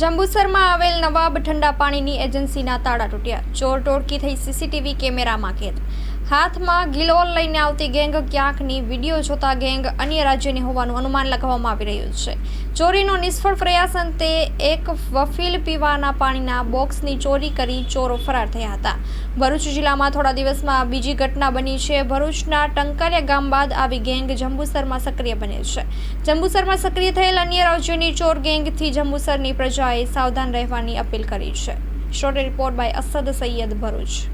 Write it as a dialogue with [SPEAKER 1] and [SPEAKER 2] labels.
[SPEAKER 1] જંબુસરમાં આવેલ નવાબ ઠંડા પાણીની એજન્સીના તાળા તૂટ્યા. ચોર ટોળકી થઈ સીસીટીવી કેમેરામાં કેદ. હાથમાં ગિલોલ લઈને આવતી ગેંગ ક્યાંકની વીડિયો જોતા ગેંગ અન્ય રાજ્યની હોવાનું અનુમાન લગાવવામાં આવી રહ્યું છે. ચોરીનો નિષ્ફળ પ્રયાસ અંતે એક વફીલ પીવાના પાણીના બોક્સની ચોરી કરી ચોરો ફરાર થયા હતા. ભરૂચ જિલ્લામાં થોડા દિવસમાં બીજી ઘટના બની છે. ભરૂચના ટંકારિયા ગામ બાદ આવી ગેંગ જંબુસરમાં સક્રિય બને છે. જંબુસરમાં સક્રિય થયેલ અન્ય રાજ્યોની ચોર ગેંગથી જંબુસરની પ્રજાએ સાવધાન રહેવાની અપીલ કરી છે. Short report by Asad Sayyed Bharuch.